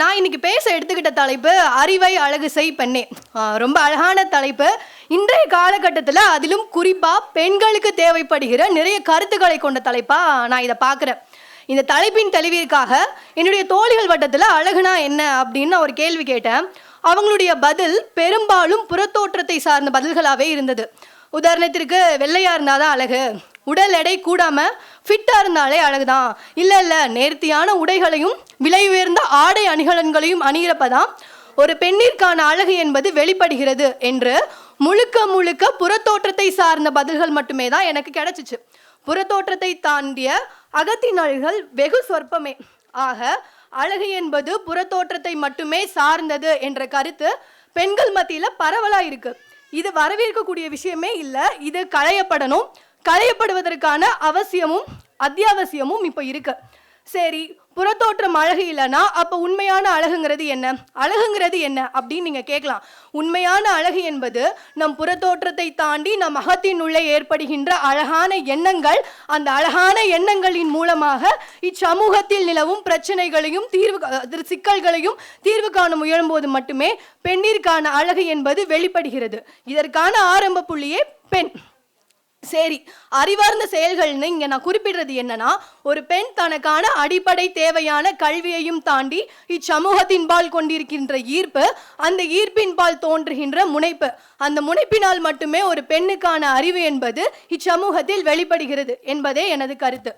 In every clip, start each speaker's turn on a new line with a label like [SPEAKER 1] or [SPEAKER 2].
[SPEAKER 1] நான் இன்னைக்கு பேச எடுத்துக்கிட்ட தலைப்பு அறிவை அழகு செய் பெண்ணே. ரொம்ப அழகான தலைப்பு. இன்றைய காலகட்டத்தில் அதிலும் குறிப்பாக பெண்களுக்கு தேவைப்படுகிற நிறைய கருத்துக்களை கொண்ட தலைப்பாக நான் இதை பார்க்குறேன் இந்த தலைப்பின் தெளிவிற்காக என்னுடைய தோழிகள் வட்டத்தில் அழகுனா என்ன? அப்படின்னு ஒரு கேள்வி கேட்டேன். அவங்களுடைய பதில் பெரும்பாலும் புறத்தோற்றத்தை சார்ந்த பதில்களாகவே இருந்தது. உதாரணத்திற்கு வெள்ளையாக இருந்தால் தான் அழகு. உடல் எடை கூடாம ஃபிட்டா இருந்தாலே அழகுதான். இல்ல இல்ல நேர்த்தியான உடைகளையும் விலை உயர்ந்த ஆடை அணிகலன்களையும் அணிகிறப்பதான் ஒரு பெண்ணிற்கான அழகு என்பது வெளிப்படுகிறது என்று முழுக்க முழுக்க புறத்தோற்றத்தை சார்ந்த பதில்கள் மட்டுமே தான் எனக்கு கிடைச்சிச்சு. புறத்தோற்றத்தை தாண்டிய அகத்தின் அழகுகள் வெகு சொற்பமே. ஆக அழகு என்பது புறத்தோற்றத்தை மட்டுமே சார்ந்தது என்ற கருத்து பெண்கள் மத்தியில் பரவலாக இருக்கு இது வரவேற்கக்கூடிய விஷயமே இல்லை இது களையப்படணும். களையப்படுவதற்கான அவசியமும் அத்தியாவசியமும் இப்போ இருக்கு. சரி புறத்தோற்றம் அழகு இல்லைன்னா அப்போ உண்மையான அழகுங்கிறது என்ன? அழகுங்கிறது என்ன? அப்படின்னு நீங்கள் கேட்கலாம் உண்மையான அழகு என்பது நம் புறத்தோற்றத்தை தாண்டி நம் அகத்தின் உள்ளே ஏற்படுகின்ற அழகான எண்ணங்கள் அந்த அழகான எண்ணங்களின் மூலமாக இச்சமூகத்தில் நிலவும் பிரச்சனைகளையும் தீர்வு சிக்கல்களையும் தீர்வு காண முயலும்போது மட்டுமே பெண்ணிற்கான அழகு என்பது வெளிப்படுகிறது. இதற்கான ஆரம்ப புள்ளியே பெண். சரி அறிவார்ந்த செயல்கள்னு இங்கே நான் குறிப்பிடுறது என்னன்னா ஒரு பெண் தனக்கான அடிப்படை தேவையான கல்வியையும் தாண்டி இச்சமூகத்தின்பால் கொண்டிருக்கின்ற ஈர்ப்பு அந்த ஈர்ப்பின்பால் தோன்றுகின்ற முனைப்பு. அந்த முனைப்பினால் மட்டுமே ஒரு பெண்ணுக்கான அறிவு என்பது இச்சமூகத்தில் வெளிப்படுகிறது என்பதே எனது கருத்து.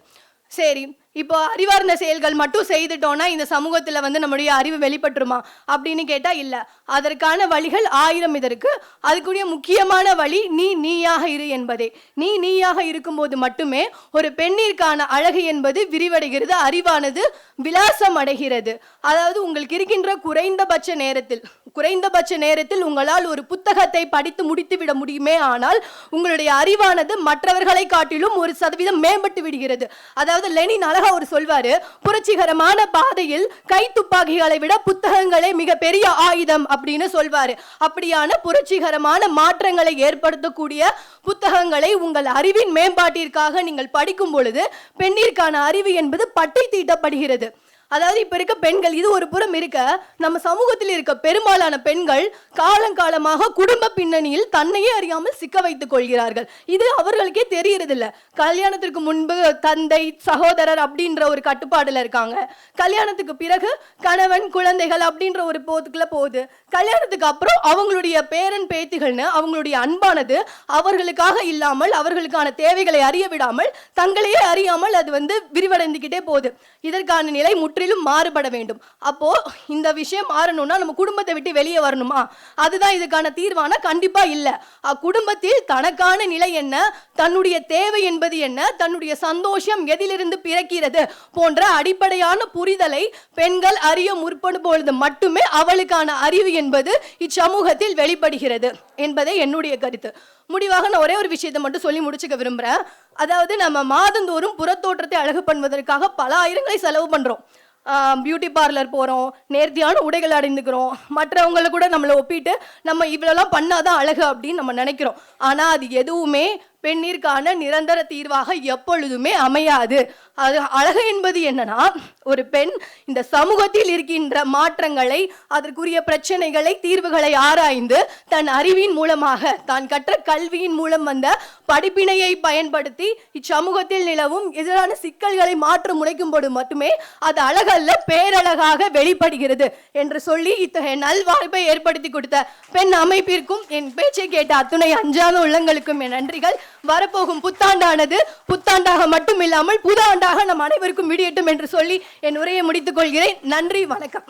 [SPEAKER 1] சரி இப்போ அறிவார்ந்த செயல்கள் மட்டும் செய்துட்டோம்னா இந்த சமூகத்தில் வந்து நம்முடைய அறிவு வெளிப்பட்டுருமா அப்படின்னு கேட்டால் இல்லை. அதற்கான வழிகள் ஆயிரம் இதற்கு. அதுக்குரிய முக்கியமான வழி நீ நீயாக இரு என்பதே. நீ நீயாக இருக்கும்போது மட்டுமே ஒரு பெண்ணிற்கான அழகு என்பது விரிவடைகிறது அறிவானது விலாசம் அடைகிறது. அதாவது உங்களுக்கு இருக்கின்ற குறைந்தபட்ச நேரத்தில் குறைந்தபட்ச நேரத்தில் உங்களால் ஒரு புத்தகத்தை படித்து முடித்து விட முடியுமே ஆனால் உங்களுடைய அறிவானது மற்றவர்களை காட்டிலும் ஒரு சதவீதம் மேம்பட்டு விடுகிறது. அதாவது லெனின் அழகா அவர் சொல்வாரு புரட்சிகரமான பாதையில் கை துப்பாக்கிகளை விட புத்தகங்களே மிக பெரிய ஆயுதம் அப்படின்னு சொல்வாரு. அப்படியான புரட்சிகரமான மாற்றங்களை ஏற்படுத்தக்கூடிய புத்தகங்களை உங்கள் அறிவின் மேம்பாட்டிற்காக நீங்கள் படிக்கும் பொழுது பெண்ணிற்கான அறிவு என்பது பட்டை தீட்டப்படுகிறது. அதாவது இப்ப இருக்க பெண்கள் இது ஒரு புறம் இருக்க நம்ம சமூகத்தில் இருக்க பெரும்பாலான பெண்கள் காலங்காலமாக குடும்ப பின்னணியில் தன்னையே அறியாமல் சிக்க வைத்துக் கொள்கிறார்கள். இது அவர்களுக்கே தெரியறதில்ல. கல்யாணத்திற்கு முன்பு தந்தை சகோதரர் அப்படின்ற ஒரு கட்டுப்பாடுல இருக்காங்க. கல்யாணத்துக்கு பிறகு கணவன் குழந்தைகள் அப்படின்ற ஒரு போத்துக்குள்ள போகுது. கல்யாணத்துக்கு அப்புறம் அவங்களுடைய பேரன் பேத்திகள்னு அவங்களுடைய அன்பானது அவர்களுக்காக இல்லாமல் அவர்களுக்கான தேவைகளை அறிய விடாமல் தங்களையே அறியாமல் அது வந்து விரிவடைந்துக்கிட்டே போகுது. இதற்கான நிலை முற்றிலும் மாறுபட வேண்டும். அப்போ இந்த விஷயம் மாறணும்னா நம்ம குடும்பத்தை விட்டு வெளியே வரணுமா? அதுதான் இதுக்கான தீர்வானா? கண்டிப்பா இல்ல. அக்குடும்பத்தில் தனக்கான நிலை என்ன? தன்னுடைய தேவை என்பது என்ன? தன்னுடைய சந்தோஷம் எதிலிருந்து பிறக்கிறது? போன்ற அடிப்படையான புரிதலை பெண்கள் அறிய முற்படும் பொழுது மட்டுமே அவளுக்கான அறிவு என்பது இச்சமூகத்தில் வெளிப்படுகிறது என்பதே என்னுடைய கருத்து. முடிவாக நான் ஒரே ஒரு விஷயத்தை மட்டும் சொல்லி முடிச்சுக்க விரும்புகிறேன் அதாவது நம்ம மாதந்தோறும் புறத்தோற்றத்தை அழகு பண்ணுவதற்காக பல ஆயிரங்களை செலவு பண்ணுறோம் பியூட்டி பார்லர் போகிறோம் நேர்த்தியான உடைகள் அடைந்துக்கிறோம் மற்றவங்களை கூட நம்மளை ஒப்பிட்டு நம்ம இவ்வளோலாம் பண்ணாதான் அழகு அப்படின்னு நம்ம நினைக்கிறோம். ஆனால் அது எதுவுமே பெண்ணிற்கான நிரந்தர தீர்வாக எப்பொழுதுமே அமையாது. அது அழகு என்பது என்னன்னா ஒரு பெண் இந்த சமூகத்தில் இருக்கின்ற மாற்றங்களை அதற்குரிய பிரச்சனைகளை தீர்வுகளை ஆராய்ந்து தன் அறிவின் மூலமாக தான் கற்ற கல்வியின் மூலம் வந்த படிப்பினையை பயன்படுத்தி இச்சமூகத்தில் நிலவும் எதிரான சிக்கல்களை மாற்ற முனைக்கும்போது மட்டுமே அது அழகல்ல பேரழகாக வெளிப்படுகிறது என்று சொல்லி இத்தகைய நல்வாய்ப்பை ஏற்படுத்தி கொடுத்த பெண் அமைப்பிற்கும் என் பேச்சை கேட்ட அத்துணை அஞ்சாத உள்ளங்களுக்கும் என் நன்றிகள். வரப்போகும் புத்தாண்டானது புத்தாண்டாக மட்டும் இல்லாமல் புது ஆண்டாக நம் அனைவருக்கும் விடியட்டும் என்று சொல்லி என் உரையை முடித்துக் கொள்கிறேன். நன்றி வணக்கம்.